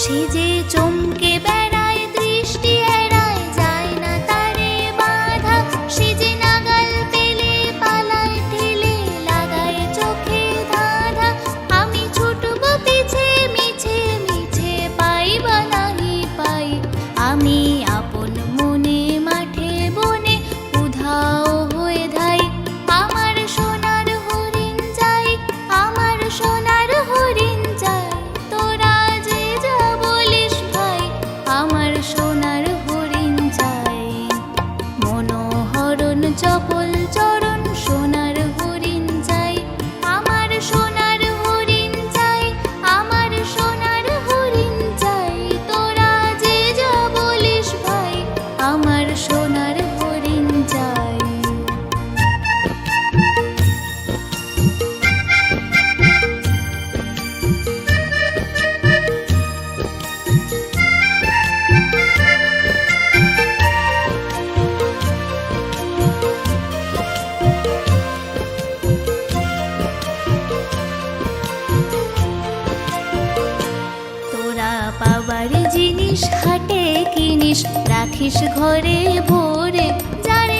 世界终结。রাখিস রাখিস ঘরে ভোরে। যারে